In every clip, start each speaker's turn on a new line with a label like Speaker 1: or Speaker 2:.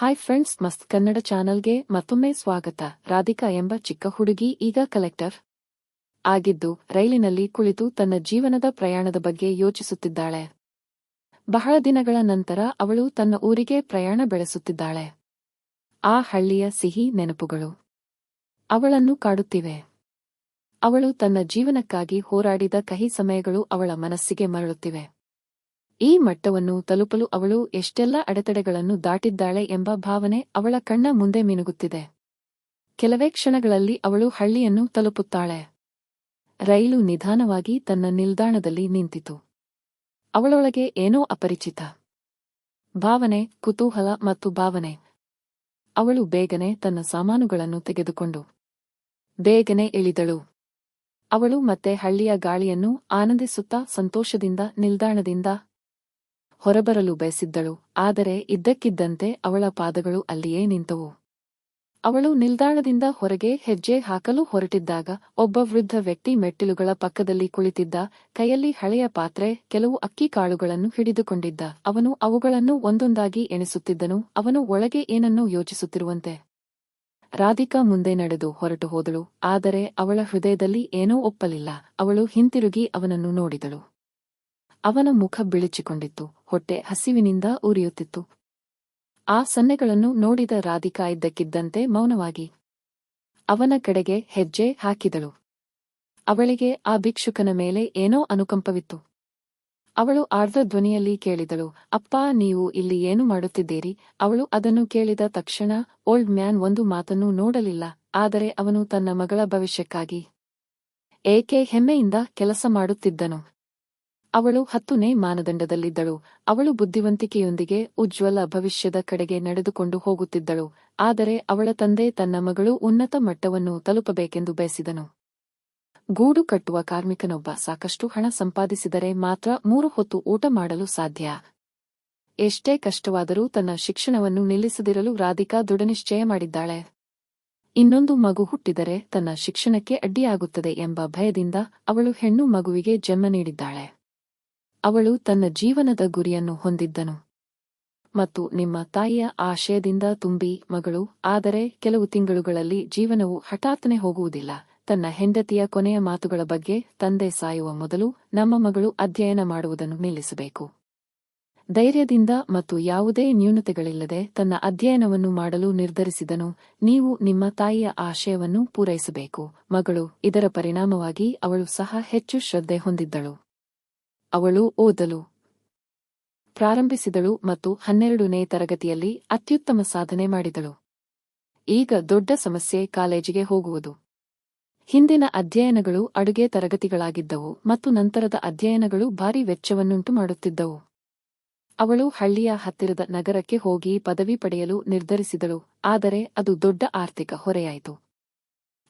Speaker 1: Hi friends ಮಸ್ತ್ ಕನ್ನಡ ಚಾನಲ್ಗೆ ಮತ್ತೊಮ್ಮೆ ಸ್ವಾಗತ. ರಾಧಿಕಾ ಎಂಬ ಚಿಕ್ಕ ಹುಡುಗಿ ಈಗ ಕಲೆಕ್ಟರ್ ಆಗಿದ್ದು ರೈಲಿನಲ್ಲಿ ಕುಳಿತು ತನ್ನ ಜೀವನದ ಪ್ರಯಾಣದ ಬಗ್ಗೆ ಯೋಚಿಸುತ್ತಿದ್ದಾಳೆ. ಬಹಳ ದಿನಗಳ ನಂತರ ಅವಳು ತನ್ನ ಊರಿಗೆ ಪ್ರಯಾಣ ಬೆಳೆಸುತ್ತಿದ್ದಾಳೆ. ಆ ಹಳ್ಳಿಯ ಸಿಹಿ ನೆನಪುಗಳು ಅವಳನ್ನು ಕಾಡುತ್ತಿವೆ. ಅವಳು ತನ್ನ ಜೀವನಕ್ಕಾಗಿ ಹೋರಾಡಿದ ಕಹಿ ಸಮಯಗಳು ಅವಳ ಮನಸ್ಸಿಗೆ ಮರಳುತ್ತಿವೆ. ಈ ಮಟ್ಟವನ್ನು ತಲುಪಲು ಅವಳು ಎಷ್ಟೆಲ್ಲ ಅಡೆತಡೆಗಳನ್ನು ದಾಟಿದ್ದಾಳೆ ಎಂಬ ಭಾವನೆ ಅವಳ ಕಣ್ಣ ಮುಂದೆ ಮಿನುಗುತ್ತಿದೆ. ಕೆಲವೇ ಕ್ಷಣಗಳಲ್ಲಿ ಅವಳು ಹಳ್ಳಿಯನ್ನು ತಲುಪುತ್ತಾಳೆ. ರೈಲು ನಿಧಾನವಾಗಿ ತನ್ನ ನಿಲ್ದಾಣದಲ್ಲಿ ನಿಂತಿತು. ಅವಳೊಳಗೆ ಏನೋ ಅಪರಿಚಿತ ಭಾವನೆ, ಕುತೂಹಲ ಮತ್ತು ಭಾವನೆ. ಅವಳು ಬೇಗನೆ ತನ್ನ ಸಾಮಾನುಗಳನ್ನು ತೆಗೆದುಕೊಂಡು ಬೇಗನೆ ಇಳಿದಳು. ಅವಳು ಮತ್ತೆ ಹಳ್ಳಿಯ ಗಾಳಿಯನ್ನು ಆನಂದಿಸುತ್ತಾ ಸಂತೋಷದಿಂದ, ನಿಲ್ದಾಣದಿಂದ ಹೊರಬರಲು ಬಯಸಿದ್ದಳು, ಆದರೆ ಇದ್ದಕ್ಕಿದ್ದಂತೆ ಅವಳ ಪಾದಗಳು ಅಲ್ಲಿಯೇ ನಿಂತವು. ಅವಳು ನಿಲ್ದಾಣದಿಂದ ಹೊರಗೆ ಹೆಜ್ಜೆ ಹಾಕಲು ಹೊರಟಿದ್ದಾಗ ಒಬ್ಬ ವೃದ್ಧ ವ್ಯಕ್ತಿ ಮೆಟ್ಟಿಲುಗಳ ಪಕ್ಕದಲ್ಲಿ ಕುಳಿತಿದ್ದ, ಕೈಯಲ್ಲಿ ಹಳೆಯ ಪಾತ್ರೆ, ಕೆಲವು ಅಕ್ಕಿ ಕಾಳುಗಳನ್ನು ಹಿಡಿದುಕೊಂಡಿದ್ದ. ಅವನು ಅವುಗಳನ್ನು ಒಂದೊಂದಾಗಿ ಎಣಿಸುತ್ತಿದ್ದನು, ಅವನು ಒಳಗೆ ಏನನ್ನೂ ಯೋಚಿಸುತ್ತಿರುವಂತೆ. ರಾಧಿಕಾ ಮುಂದೆ ನಡೆದು ಹೊರಟು ಹೋದಳು, ಆದರೆ ಅವಳ ಹೃದಯದಲ್ಲಿ ಏನೂ ಒಪ್ಪಲಿಲ್ಲ. ಅವಳು ಹಿಂತಿರುಗಿ ಅವನನ್ನು ನೋಡಿದಳು. ಅವನ ಮುಖ ಬಿಳಿಚಿಕೊಂಡಿತ್ತು, ಹೊಟ್ಟೆ ಹಸಿವಿನಿಂದ ಉರಿಯುತ್ತಿತ್ತು. ಆ ಸನ್ನೆಗಳನ್ನು ನೋಡಿದ ರಾಧಿಕಾ ಇದ್ದಕ್ಕಿದ್ದಂತೆ ಮೌನವಾಗಿ ಅವನ ಕಡೆಗೆ ಹೆಜ್ಜೆ ಹಾಕಿದಳು. ಅವಳಿಗೆ ಆ ಭಿಕ್ಷುಕನ ಮೇಲೆ ಏನೋ ಅನುಕಂಪವಿತ್ತು. ಅವಳು ಆರ್ಧ ಧ್ವನಿಯಲ್ಲಿ ಕೇಳಿದಳು, ಅಪ್ಪ, ನೀವು ಇಲ್ಲಿ ಏನು ಮಾಡುತ್ತಿದ್ದೀರಿ? ಅವಳು ಅದನ್ನು ಕೇಳಿದ ತಕ್ಷಣ, ಓಲ್ಡ್ ಮ್ಯಾನ್ ಒಂದು ಮಾತನ್ನು ನೋಡಲಿಲ್ಲ, ಆದರೆ ಅವನು ತನ್ನ ಮಗಳ ಭವಿಷ್ಯಕ್ಕಾಗಿ ಏಕೆ ಹೆಮ್ಮೆಯಿಂದ ಕೆಲಸ ಮಾಡುತ್ತಿದ್ದನು? ಅವಳು ಹತ್ತನೇ ಮಾನದಂಡದಲ್ಲಿದ್ದಳು. ಅವಳು ಬುದ್ಧಿವಂತಿಕೆಯೊಂದಿಗೆ ಉಜ್ವಲ ಭವಿಷ್ಯದ ಕಡೆಗೆ ನಡೆದುಕೊಂಡು ಹೋಗುತ್ತಿದ್ದಳು. ಆದರೆ ಅವಳ ತಂದೆ ತನ್ನ ಮಗಳು ಉನ್ನತ ಮಟ್ಟವನ್ನು ತಲುಪಬೇಕೆಂದು ಬಯಸಿದನು. ಗೂಡು ಕಟ್ಟುವ ಕಾರ್ಮಿಕನೊಬ್ಬ ಸಾಕಷ್ಟು ಹಣ ಸಂಪಾದಿಸಿದರೆ ಮಾತ್ರ ಮೂರು ಹೊತ್ತು ಊಟ ಮಾಡಲು ಸಾಧ್ಯ. ಎಷ್ಟೇ ಕಷ್ಟವಾದರೂ ತನ್ನ ಶಿಕ್ಷಣವನ್ನು ನಿಲ್ಲಿಸದಿರಲು ರಾಧಿಕಾ ದೃಢನಿಶ್ಚಯ ಮಾಡಿದ್ದಾಳೆ. ಇನ್ನೊಂದು ಮಗು ಹುಟ್ಟಿದರೆ ತನ್ನ ಶಿಕ್ಷಣಕ್ಕೆ ಅಡ್ಡಿಯಾಗುತ್ತದೆ ಎಂಬ ಭಯದಿಂದ ಅವಳು ಹೆಣ್ಣು ಮಗುವಿಗೆ ಜನ್ಮ ನೀಡಿದ್ದಾಳೆ. ಅವಳು ತನ್ನ ಜೀವನದ ಗುರಿಯನ್ನು ಹೊಂದಿದ್ದನು. ಮತ್ತು ನಿಮ್ಮ ತಾಯಿಯ ಆಶಯದಿಂದ ತುಂಬಿ ಮಗಳು, ಆದರೆ ಕೆಲವು ತಿಂಗಳುಗಳಲ್ಲಿ ಜೀವನವು ಹಠಾತ್ತನೆ ಹೋಗುವುದಿಲ್ಲ. ತನ್ನ ಹೆಂಡತಿಯ ಕೊನೆಯ ಮಾತುಗಳ ಬಗ್ಗೆ ತಂದೆ ಸಾಯುವ ಮೊದಲು ನಮ್ಮ ಮಗಳು ಅಧ್ಯಯನ ಮಾಡುವುದನ್ನು ನಿಲ್ಲಿಸಬೇಕು. ಧೈರ್ಯದಿಂದ ಮತ್ತು ಯಾವುದೇ ನ್ಯೂನತೆಗಳಿಲ್ಲದೆ ತನ್ನ ಅಧ್ಯಯನವನ್ನು ಮಾಡಲು ನಿರ್ಧರಿಸಿದನು. ನೀವು ನಿಮ್ಮ ತಾಯಿಯ ಆಶಯವನ್ನು ಪೂರೈಸಬೇಕು. ಮಗಳು, ಇದರ ಪರಿಣಾಮವಾಗಿ ಅವಳು ಸಹ ಹೆಚ್ಚು ಶ್ರದ್ಧೆ ಹೊಂದಿದ್ದಳು. ಅವಳು ಓದಲು. ಪ್ರಾರಂಭಿಸಿದಳು ಮತ್ತು ಹನ್ನೆರಡನೇ ತರಗತಿಯಲ್ಲಿ ಅತ್ಯುತ್ತಮ ಸಾಧನೆ ಮಾಡಿದಳು. ಈಗ ದೊಡ್ಡ ಸಮಸ್ಯೆ ಕಾಲೇಜಿಗೆ ಹೋಗುವುದು. ಹಿಂದಿನ ಅಧ್ಯಯನಗಳು ಅಡುಗೆ ತರಗತಿಗಳಾಗಿದ್ದವು ಮತ್ತು ನಂತರದ ಅಧ್ಯಯನಗಳು ಭಾರೀ ವೆಚ್ಚವನ್ನುಂಟು ಮಾಡುತ್ತಿದ್ದವು. ಅವಳು ಹಳ್ಳಿಯ ಹತ್ತಿರದ ನಗರಕ್ಕೆ ಹೋಗಿ ಪದವಿ ಪಡೆಯಲು ನಿರ್ಧರಿಸಿದಳು, ಆದರೆ ಅದು ದೊಡ್ಡ ಆರ್ಥಿಕ ಹೊರೆಯಾಯಿತು.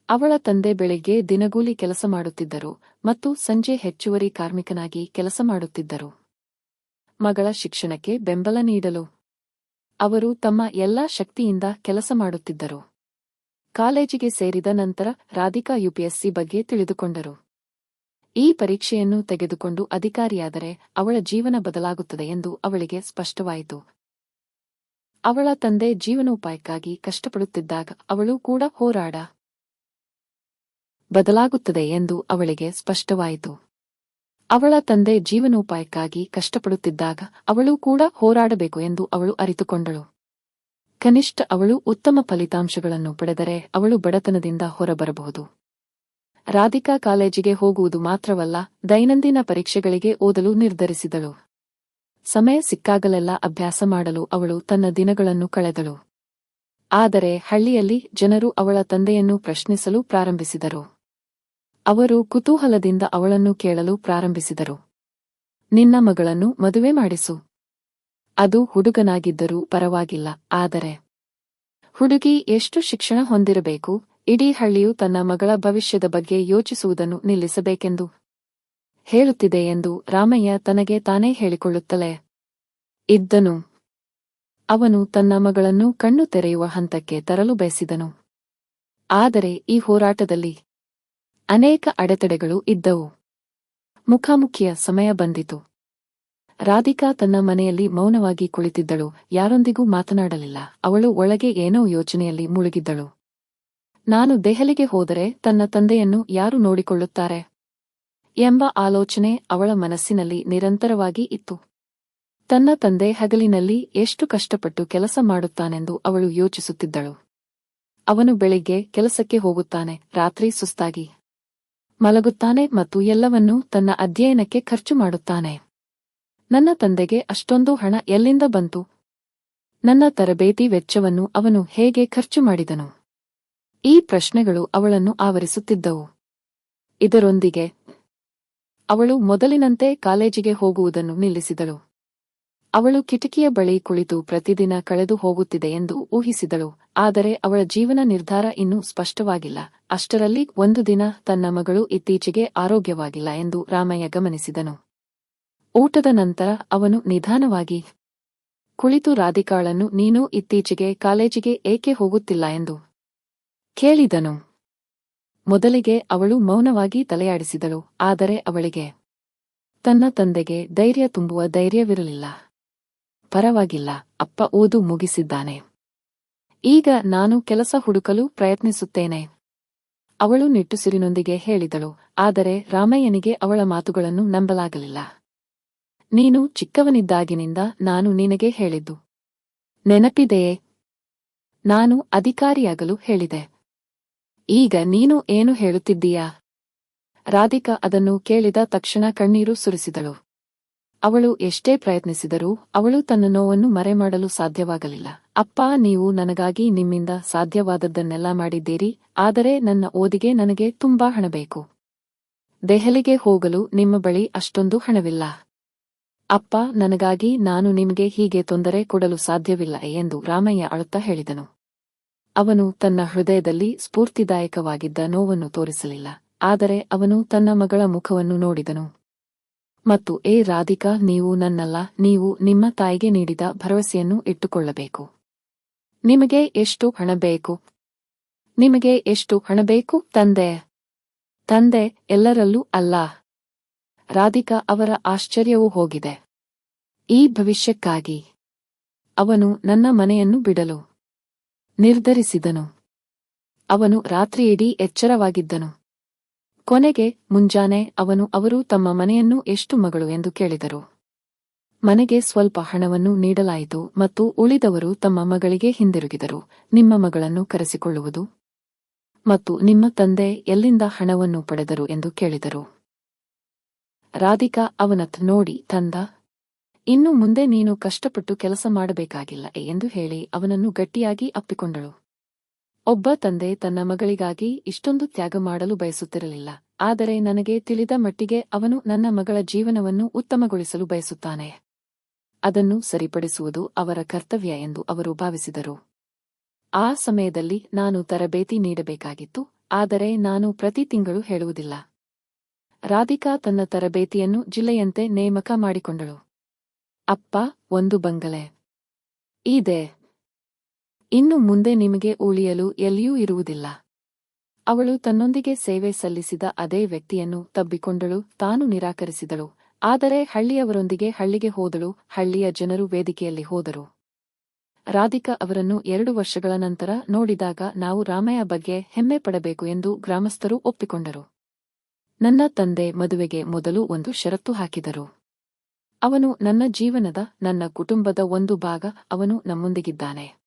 Speaker 1: ಅವಳ ತಂದೆ ಬೆಳಿಗ್ಗೆ ದಿನಗೂಲಿ ಕೆಲಸ ಮಾಡುತ್ತಿದ್ದರು ಮತ್ತು ಸಂಜೆ ಹೆಚ್ಚುವರಿ ಕಾರ್ಮಿಕನಾಗಿ ಕೆಲಸ ಮಾಡುತ್ತಿದ್ದರು. ಮಗಳ ಶಿಕ್ಷಣಕ್ಕೆ ಬೆಂಬಲ ನೀಡಲು ಅವರು ತಮ್ಮ ಎಲ್ಲಾ ಶಕ್ತಿಯಿಂದ ಕೆಲಸ ಮಾಡುತ್ತಿದ್ದರು. ಕಾಲೇಜಿಗೆ ಸೇರಿದ ನಂತರ ರಾಧಿಕಾ ಯುಪಿಎಸ್ಸಿ ಬಗ್ಗೆ ತಿಳಿದುಕೊಂಡರು. ಈ ಪರೀಕ್ಷೆಯನ್ನು ತೆಗೆದುಕೊಂಡು ಅಧಿಕಾರಿಯಾದರೆ ಅವಳ ಜೀವನ ಬದಲಾಗುತ್ತದೆ ಎಂದು ಅವಳಿಗೆ ಸ್ಪಷ್ಟವಾಯಿತು. ಅವಳ ತಂದೆ ಜೀವನೋಪಾಯಕ್ಕಾಗಿ ಕಷ್ಟಪಡುತ್ತಿದ್ದಾಗ ಅವಳು ಕೂಡ ಹೋರಾಡ. ಬದಲಾಗುತ್ತದೆ ಎಂದು ಅವಳಿಗೆ ಸ್ಪಷ್ಟವಾಯಿತು. ಅವಳ ತಂದೆ ಜೀವನೋಪಾಯಕ್ಕಾಗಿ ಕಷ್ಟಪಡುತ್ತಿದ್ದಾಗ ಅವಳು ಕೂಡ ಹೋರಾಡಬೇಕು ಎಂದು ಅವಳು ಅರಿತುಕೊಂಡಳು. ಕನಿಷ್ಠ ಅವಳು ಉತ್ತಮ ಫಲಿತಾಂಶಗಳನ್ನು ಪಡೆದರೆ ಅವಳು ಬಡತನದಿಂದ ಹೊರಬರಬಹುದು. ರಾಧಿಕಾ ಕಾಲೇಜಿಗೆ ಹೋಗುವುದು ಮಾತ್ರವಲ್ಲ, ದೈನಂದಿನ ಪರೀಕ್ಷೆಗಳಿಗೆ ಓದಲು ನಿರ್ಧರಿಸಿದಳು. ಸಮಯ ಸಿಕ್ಕಾಗಲೆಲ್ಲ ಅಭ್ಯಾಸ ಮಾಡಲು ಅವಳು ತನ್ನ ದಿನಗಳನ್ನು ಕಳೆದಳು. ಆದರೆ ಹಳ್ಳಿಯಲ್ಲಿ ಜನರು ಅವಳ ತಂದೆಯನ್ನು ಪ್ರಶ್ನಿಸಲು ಪ್ರಾರಂಭಿಸಿದರು. ಅವರು ಕುತೂಹಲದಿಂದ ಅವಳನ್ನು ಕೇಳಲು ಪ್ರಾರಂಭಿಸಿದರು. ನಿನ್ನ ಮಗಳನ್ನು ಮದುವೆ ಮಾಡಿಸು. ಅದು ಹುಡುಗನಾಗಿದ್ದರೂ ಪರವಾಗಿಲ್ಲ, ಆದರೆ ಹುಡುಗಿ ಎಷ್ಟು ಶಿಕ್ಷಣ ಹೊಂದಿರಬೇಕು, ಇಡೀ ಹಳ್ಳಿಯು ತನ್ನ ಮಗಳ ಭವಿಷ್ಯದ ಬಗ್ಗೆ ಯೋಚಿಸುವುದನ್ನು ನಿಲ್ಲಿಸಬೇಕೆಂದು ಹೇಳುತ್ತಿದೆ ಎಂದು ರಾಮಯ್ಯ ತನಗೆ ತಾನೇ ಹೇಳಿಕೊಳ್ಳುತ್ತಲೇ ಇದ್ದನು. ಅವನು ತನ್ನ ಮಗಳನ್ನು ಕಣ್ಣು ತೆರೆಯುವ ಹಂತಕ್ಕೆ ತರಲು ಬಯಸಿದನು. ಆದರೆ ಈ ಹೋರಾಟದಲ್ಲಿ ಅನೇಕ ಅಡೆತಡೆಗಳು ಇದ್ದವು. ಮುಖಾಮುಖಿಯ ಸಮಯ ಬಂದಿತು. ರಾಧಿಕಾ ತನ್ನ ಮನೆಯಲ್ಲಿ ಮೌನವಾಗಿ ಕುಳಿತಿದ್ದಳು. ಯಾರೊಂದಿಗೂ ಮಾತನಾಡಲಿಲ್ಲ. ಅವಳು ಒಳಗೆ ಏನೋ ಯೋಚನೆಯಲ್ಲಿ ಮುಳುಗಿದ್ದಳು. ನಾನು ದೆಹಲಿಗೆ ಹೋದರೆ ತನ್ನ ತಂದೆಯನ್ನು ಯಾರು ನೋಡಿಕೊಳ್ಳುತ್ತಾರೆ? ಎಂಬ ಆಲೋಚನೆ ಅವಳ ಮನಸ್ಸಿನಲ್ಲಿ ನಿರಂತರವಾಗಿ ಇತ್ತು. ತನ್ನ ತಂದೆ ಹಗಲಿನಲ್ಲಿ ಎಷ್ಟು ಕಷ್ಟಪಟ್ಟು ಕೆಲಸ ಮಾಡುತ್ತಾನೆಂದು ಅವಳು ಯೋಚಿಸುತ್ತಿದ್ದಳು. ಅವನು ಬೆಳಿಗ್ಗೆ ಕೆಲಸಕ್ಕೆ ಹೋಗುತ್ತಾನೆ. ರಾತ್ರಿ ಸುಸ್ತಾಗಿ. ಮಲಗುತ್ತಾನೆ ಮತ್ತು ಎಲ್ಲವನ್ನೂ ತನ್ನ ಅಧ್ಯಯನಕ್ಕೆ ಖರ್ಚು ಮಾಡುತ್ತಾನೆ. ನನ್ನ ತಂದೆಗೆ ಅಷ್ಟೊಂದು ಹಣ ಎಲ್ಲಿಂದ ಬಂತು? ನನ್ನ ತರಬೇತಿ ವೆಚ್ಚವನ್ನು ಅವನು ಹೇಗೆ ಖರ್ಚು ಮಾಡಿದನು? ಈ ಪ್ರಶ್ನೆಗಳು ಅವಳನ್ನು ಆವರಿಸುತ್ತಿದ್ದವು. ಇದರೊಂದಿಗೆ ಅವಳು ಮೊದಲಿನಂತೆ ಕಾಲೇಜಿಗೆ ಹೋಗುವುದನ್ನು ನಿಲ್ಲಿಸಿದಳು. ಅವಳು ಕಿಟಕಿಯ ಬಳಿ ಕುಳಿತು ಪ್ರತಿದಿನ ಕಳೆದು ಹೋಗುತ್ತಿದೆ ಎಂದು ಊಹಿಸಿದಳು. ಆದರೆ ಅವಳ ಜೀವನ ನಿರ್ಧಾರ ಇನ್ನೂ ಸ್ಪಷ್ಟವಾಗಿಲ್ಲ. ಅಷ್ಟರಲ್ಲಿ ಒಂದು ದಿನ ತನ್ನ ಮಗಳು ಇತ್ತೀಚೆಗೆ ಆರೋಗ್ಯವಾಗಿಲ್ಲ ಎಂದು ರಾಮಯ್ಯ ಗಮನಿಸಿದನು. ಊಟದ ನಂತರ ಅವನು ನಿಧಾನವಾಗಿ ಕುಳಿತು, ರಾಧಿಕಾಳನ್ನು, ನೀನು ಇತ್ತೀಚೆಗೆ ಕಾಲೇಜಿಗೆ ಏಕೆ ಹೋಗುತ್ತಿಲ್ಲ ಎಂದು ಕೇಳಿದನು. ಮೊದಲಿಗೆ ಅವಳು ಮೌನವಾಗಿ ತಲೆಯಾಡಿಸಿದಳು, ಆದರೆ ಅವಳಿಗೆ ತನ್ನ ತಂದೆಗೆ ಧೈರ್ಯ ತುಂಬುವ ಧೈರ್ಯವಿರಲಿಲ್ಲ. ಪರವಾಗಿಲ್ಲ, ಅಪ್ಪ ಓದು ಮುಗಿಸಿದ್ದಾನೆ. ಈಗ ನಾನು ಕೆಲಸ ಹುಡುಕಲು ಪ್ರಯತ್ನಿಸುತ್ತೇನೆ. ಅವಳು ನಿಟ್ಟುಸಿರಿನೊಂದಿಗೆ ಹೇಳಿದಳು, ಆದರೆ ರಾಮಯ್ಯನಿಗೆ ಅವಳ ಮಾತುಗಳನ್ನು ನಂಬಲಾಗಲಿಲ್ಲ. ನೀನು ಚಿಕ್ಕವನಿದ್ದಾಗಿನಿಂದ ನಾನು ನಿನಗೆ ಹೇಳಿದ್ದು. ನೆನಪಿದೆಯೇ? ನಾನು ಅಧಿಕಾರಿಯಾಗಲು ಹೇಳಿದೆ. ಈಗ ನೀನು ಏನು ಹೇಳುತ್ತಿದ್ದೀಯಾ? ರಾಧಿಕಾ ಅದನ್ನು ಕೇಳಿದ ತಕ್ಷಣ ಕಣ್ಣೀರು ಸುರಿಸಿದಳು. ಅವಳು ಎಷ್ಟೇ ಪ್ರಯತ್ನಿಸಿದರೂ ಅವಳು ತನ್ನ ನೋವನ್ನು ಮರೆಮಾಡಲು ಸಾಧ್ಯವಾಗಲಿಲ್ಲ. ಅಪ್ಪ, ನೀವು ನನಗಾಗಿ ನಿಮ್ಮಿಂದ ಸಾಧ್ಯವಾದದ್ದನ್ನೆಲ್ಲ ಮಾಡಿದ್ದೀರಿ, ಆದರೆ ನನ್ನ ಓದಿಗೆ ನನಗೆ ತುಂಬಾ ಹಣ ಬೇಕು. ದೆಹಲಿಗೆ ಹೋಗಲು ನಿಮ್ಮ ಬಳಿ ಅಷ್ಟೊಂದು ಹಣವಿಲ್ಲ. ಅಪ್ಪ, ನನಗಾಗಿ ನಾನು ನಿಮಗೆ ಹೀಗೆ ತೊಂದರೆ ಕೊಡಲು ಸಾಧ್ಯವಿಲ್ಲ ಎಂದು ರಾಮಯ್ಯ ಅಳುತ್ತಾ ಹೇಳಿದನು. ಅವನು ತನ್ನ ಹೃದಯದಲ್ಲಿ ಸ್ಫೂರ್ತಿದಾಯಕವಾಗಿದ್ದ ನೋವನ್ನು ತೋರಿಸಲಿಲ್ಲ, ಆದರೆ ಅವನು ತನ್ನ ಮಗಳ ಮುಖವನ್ನು ನೋಡಿದನು. ಮತ್ತು ಏ ರಾಧಿಕಾ, ನೀವು ನನ್ನಲ್ಲ, ನೀವು ನಿಮ್ಮ ತಾಯಿಗೆ ನೀಡಿದ ಭರವಸೆಯನ್ನು ಇಟ್ಟುಕೊಳ್ಳಬೇಕು. ನಿಮಗೆ ಎಷ್ಟು ಹಣ ಬೇಕು? ನಿಮಗೆ ಎಷ್ಟು ಹಣ ಬೇಕು, ತಂದೆ? ತಂದೆ, ಎಲ್ಲರಲ್ಲೂ ಅಲ್ಲ. ರಾಧಿಕಾ, ಅವರ ಆಶ್ಚರ್ಯವೂ ಹೋಗಿದೆ. ಈ ಭವಿಷ್ಯಕ್ಕಾಗಿ. ಅವನು ನನ್ನ ಮನೆಯನ್ನು ಬಿಡಲು ನಿರ್ಧರಿಸಿದನು. ಅವನು ರಾತ್ರಿಯಿಡೀ ಎಚ್ಚರವಾಗಿದ್ದನು. ಕೊನೆಗೆ ಮುಂಜಾನೆ ಅವನು, ಅವರು ತಮ್ಮ ಮನೆಯನ್ನು ಎಷ್ಟು ಮಗಳು ಎಂದು ಕೇಳಿದರು. ಮನೆಗೆ ಸ್ವಲ್ಪ ಹಣವನ್ನು ನೀಡಲಾಯಿತು ಮತ್ತು ಉಳಿದವರು ತಮ್ಮ ಮಗಳಿಗೆ ಹಿಂದಿರುಗಿದರು. ನಿಮ್ಮ ಮಗಳನ್ನು ಕರೆಸಿಕೊಳ್ಳುವುದು ಮತ್ತು ನಿಮ್ಮ ತಂದೆ ಎಲ್ಲಿಂದ ಹಣವನ್ನು ಪಡೆದರು ಎಂದು ಕೇಳಿದರು. ರಾಧಿಕಾ ಅವನತ್ ನೋಡಿ, ತಂದ, ಇನ್ನು ಮುಂದೆ ನೀನು ಕಷ್ಟಪಟ್ಟು ಕೆಲಸ ಮಾಡಬೇಕಾಗಿಲ್ಲ ಎಂದು ಹೇಳಿ ಅವನನ್ನು ಗಟ್ಟಿಯಾಗಿ ಅಪ್ಪಿಕೊಂಡಳು. ಒಬ್ಬ ತಂದೆ ತನ್ನ ಮಗಳಿಗಾಗಿ ಇಷ್ಟೊಂದು ತ್ಯಾಗ ಮಾಡಲು ಬಯಸುತ್ತಿರಲಿಲ್ಲ, ಆದರೆ ನನಗೆ ತಿಳಿದ ಮಟ್ಟಿಗೆ ಅವನು ನನ್ನ ಮಗಳ ಜೀವನವನ್ನು ಉತ್ತಮಗೊಳಿಸಲು ಬಯಸುತ್ತಾನೆ. ಅದನ್ನು ಸರಿಪಡಿಸುವುದು ಅವರ ಕರ್ತವ್ಯ ಎಂದು ಅವರು ಭಾವಿಸಿದರು. ಆ ಸಮಯದಲ್ಲಿ ನಾನು ತರಬೇತಿ ನೀಡಬೇಕಾಗಿತ್ತು, ಆದರೆ ನಾನು ಪ್ರತಿ ತಿಂಗಳು ಹೇಳುವುದಿಲ್ಲ. ರಾಧಿಕಾ ತನ್ನ ತರಬೇತಿಯನ್ನು ಜಿಲ್ಲೆಯಂತೆ ನೇಮಕ ಮಾಡಿಕೊಂಡಳು. ಅಪ್ಪ, ಒಂದು ಬಂಗಲೆ. ಇದೆ. ಇನ್ನು ಮುಂದೆ ನಿಮಗೆ ಉಳಿಯಲು ಎಲ್ಲಿಯೂ ಇರುವುದಿಲ್ಲ. ಅವಳು ತನ್ನೊಂದಿಗೆ ಸೇವೆ ಸಲ್ಲಿಸಿದ ಅದೇ ವ್ಯಕ್ತಿಯನ್ನು ತಬ್ಬಿಕೊಂಡಳು, ತಾನು ನಿರಾಕರಿಸಿದಳು. ಆದರೆ ಹಳ್ಳಿಯವರೊಂದಿಗೆ ಹಳ್ಳಿಗೆ ಹೋದಳು, ಹಳ್ಳಿಯ ಜನರು ವೇದಿಕೆಯಲ್ಲಿ ಹೋದರು. ರಾಧಿಕಾ ಅವರನ್ನು ಎರಡು ವರ್ಷಗಳ ನಂತರ ನೋಡಿದಾಗ ನಾವು ರಾಮಯ್ಯ ಬಗ್ಗೆ ಹೆಮ್ಮೆ ಪಡಬೇಕು ಎಂದು ಗ್ರಾಮಸ್ಥರು ಒಪ್ಪಿಕೊಂಡರು. ನನ್ನ ತಂದೆ ಮದುವೆಗೆ ಮೊದಲು ಒಂದು ಷರತ್ತು ಹಾಕಿದರು. ಅವನು ನನ್ನ ಜೀವನದ, ನನ್ನ ಕುಟುಂಬದ ಒಂದು ಭಾಗ, ಅವನು ನಮ್ಮೊಂದಿಗಿದ್ದಾನೆ.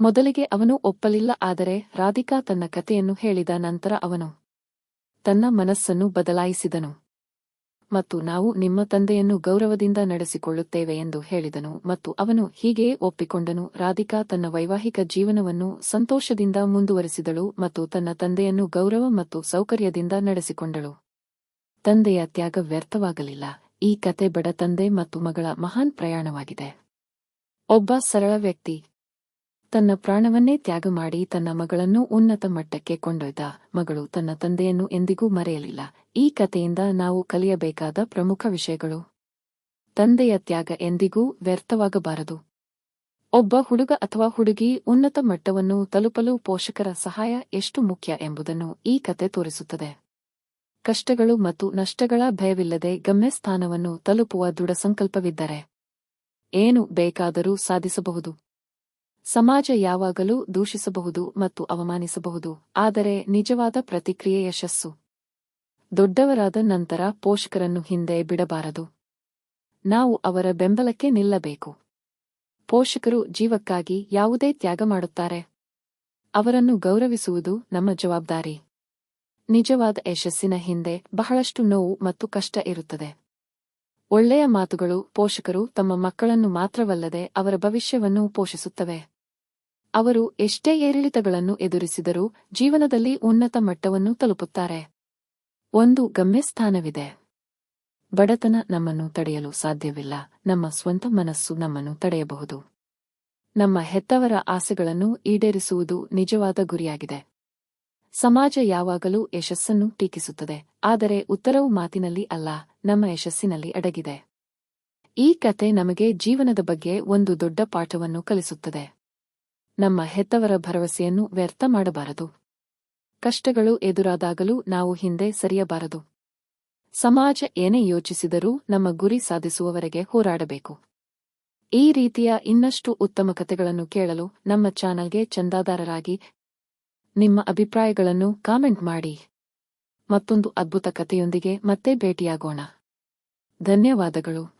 Speaker 1: ಮೊದಲಿಗೆ ಅವನು ಒಪ್ಪಲಿಲ್ಲ, ಆದರೆ ರಾಧಿಕಾ ತನ್ನ ಕಥೆಯನ್ನು ಹೇಳಿದ ನಂತರ ಅವನು ತನ್ನ ಮನಸ್ಸನ್ನು ಬದಲಾಯಿಸಿದನು. ಮತ್ತು ನಾವು ನಿಮ್ಮ ತಂದೆಯನ್ನು ಗೌರವದಿಂದ ನಡೆಸಿಕೊಳ್ಳುತ್ತೇವೆ ಎಂದು ಹೇಳಿದನು, ಮತ್ತು ಅವನು ಹೀಗೆಯೇ ಒಪ್ಪಿಕೊಂಡನು, ರಾಧಿಕಾ ತನ್ನ ವೈವಾಹಿಕ ಜೀವನವನ್ನು ಸಂತೋಷದಿಂದ ಮುಂದುವರೆಸಿದಳು ಮತ್ತು ತನ್ನ ತಂದೆಯನ್ನು ಗೌರವ ಮತ್ತು ಸೌಕರ್ಯದಿಂದ ನಡೆಸಿಕೊಂಡಳು. ತಂದೆಯ ತ್ಯಾಗ ವ್ಯರ್ಥವಾಗಲಿಲ್ಲ, ಈ ಕತೆ ಬಡ ತಂದೆ ಮತ್ತು ಮಗಳ ಮಹಾನ್ ಪ್ರಯಾಣವಾಗಿದೆ. ಒಬ್ಬ ಸರಳ ವ್ಯಕ್ತಿ ತನ್ನ ಪ್ರಾಣವನ್ನೇ ತ್ಯಾಗ ಮಾಡಿ ತನ್ನ ಮಗಳನ್ನು ಉನ್ನತ ಮಟ್ಟಕ್ಕೆ ಕೊಂಡೊಯ್ದ. ಮಗಳು ತನ್ನ ತಂದೆಯನ್ನು ಎಂದಿಗೂ ಮರೆಯಲಿಲ್ಲ. ಈ ಕಥೆಯಿಂದ ನಾವು ಕಲಿಯಬೇಕಾದ ಪ್ರಮುಖ ವಿಷಯಗಳು. ತಂದೆಯ ತ್ಯಾಗ ಎಂದಿಗೂ ವ್ಯರ್ಥವಾಗಬಾರದು. ಒಬ್ಬ ಹುಡುಗ ಅಥವಾ ಹುಡುಗಿ ಉನ್ನತ ಮಟ್ಟವನ್ನು ತಲುಪಲು ಪೋಷಕರ ಸಹಾಯ ಎಷ್ಟು ಮುಖ್ಯ ಎಂಬುದನ್ನು ಈ ಕತೆ ತೋರಿಸುತ್ತದೆ. ಕಷ್ಟಗಳು ಮತ್ತು ನಷ್ಟಗಳ ಭಯವಿಲ್ಲದೆ ಗಮ್ಯಸ್ಥಾನವನ್ನು ತಲುಪುವ ದೃಢ ಸಂಕಲ್ಪವಿದ್ದರೆ ಏನು ಬೇಕಾದರೂ ಸಾಧಿಸಬಹುದು. ಸಮಾಜ ಯಾವಾಗಲೂ ದೂಷಿಸಬಹುದು ಮತ್ತು ಅವಮಾನಿಸಬಹುದು, ಆದರೆ ನಿಜವಾದ ಪ್ರತಿಕ್ರಿಯೆ ಯಶಸ್ಸು. ದೊಡ್ಡವರಾದ ನಂತರ ಪೋಷಕರನ್ನು ಹಿಂದೆ ಬಿಡಬಾರದು. ನಾವು ಅವರ ಬೆಂಬಲಕ್ಕೆ ನಿಲ್ಲಬೇಕು. ಪೋಷಕರು ಜೀವಕ್ಕಾಗಿ ಯಾವುದೇ ತ್ಯಾಗ ಮಾಡುತ್ತಾರೆ. ಅವರನ್ನು ಗೌರವಿಸುವುದು ನಮ್ಮ ಜವಾಬ್ದಾರಿ. ನಿಜವಾದ ಯಶಸ್ಸಿನ ಹಿಂದೆ ಬಹಳಷ್ಟು ನೋವು ಮತ್ತು ಕಷ್ಟ ಇರುತ್ತದೆ. ಒಳ್ಳೆಯ ಮಾತುಗಳು ಪೋಷಕರು ತಮ್ಮ ಮಕ್ಕಳನ್ನು ಮಾತ್ರವಲ್ಲದೆ ಅವರ ಭವಿಷ್ಯವನ್ನು ಪೋಷಿಸುತ್ತವೆ. ಅವರು ಎಷ್ಟೇ ಏರಿಳಿತಗಳನ್ನು ಎದುರಿಸಿದರೂ ಜೀವನದಲ್ಲಿ ಉನ್ನತ ಮಟ್ಟವನ್ನು ತಲುಪುತ್ತಾರೆ. ಒಂದು ಗಮ್ಯಸ್ಥಾನವಿದೆ. ಬಡತನ ನಮ್ಮನ್ನು ತಡೆಯಲು ಸಾಧ್ಯವಿಲ್ಲ. ನಮ್ಮ ಸ್ವಂತ ಮನಸ್ಸು ನಮ್ಮನ್ನು ತಡೆಯಬಹುದು. ನಮ್ಮ ಹೆತ್ತವರ ಆಸೆಗಳನ್ನು ಈಡೇರಿಸುವುದು ನಿಜವಾದ ಗುರಿಯಾಗಿದೆ. ಸಮಾಜ ಯಾವಾಗಲೂ ಯಶಸ್ಸನ್ನು ಟೀಕಿಸುತ್ತದೆ. ಆದರೆ ಉತ್ತರವು ಮಾತಿನಲ್ಲಿ ಅಲ್ಲ, ನಮ್ಮ ಯಶಸ್ಸಿನಲ್ಲಿ ಅಡಗಿದೆ. ಈ ಕತೆ ನಮಗೆ ಜೀವನದ ಬಗ್ಗೆ ಒಂದು ದೊಡ್ಡ ಪಾಠವನ್ನು ಕಲಿಸುತ್ತದೆ. ನಮ್ಮ ಹೆತ್ತವರ ಭರವಸೆಯನ್ನು ವ್ಯರ್ಥ ಮಾಡಬಾರದು. ಕಷ್ಟಗಳು ಎದುರಾದಾಗಲೂ ನಾವು ಹಿಂದೆ ಸರಿಯಬಾರದು. ಸಮಾಜ ಏನೇ ಯೋಚಿಸಿದರೂ ನಮ್ಮ ಗುರಿ ಸಾಧಿಸುವವರೆಗೆ ಹೋರಾಡಬೇಕು. ಈ ರೀತಿಯ ಇನ್ನಷ್ಟು ಉತ್ತಮ ಕಥೆಗಳನ್ನು ಕೇಳಲು ನಮ್ಮ ಚಾನಲ್ಗೆ ಚಂದಾದಾರರಾಗಿ ನಿಮ್ಮ ಅಭಿಪ್ರಾಯಗಳನ್ನು ಕಾಮೆಂಟ್ ಮಾಡಿ. ಮತ್ತೊಂದು ಅದ್ಭುತ ಕಥೆಯೊಂದಿಗೆ ಮತ್ತೆ ಭೇಟಿಯಾಗೋಣ. ಧನ್ಯವಾದಗಳು.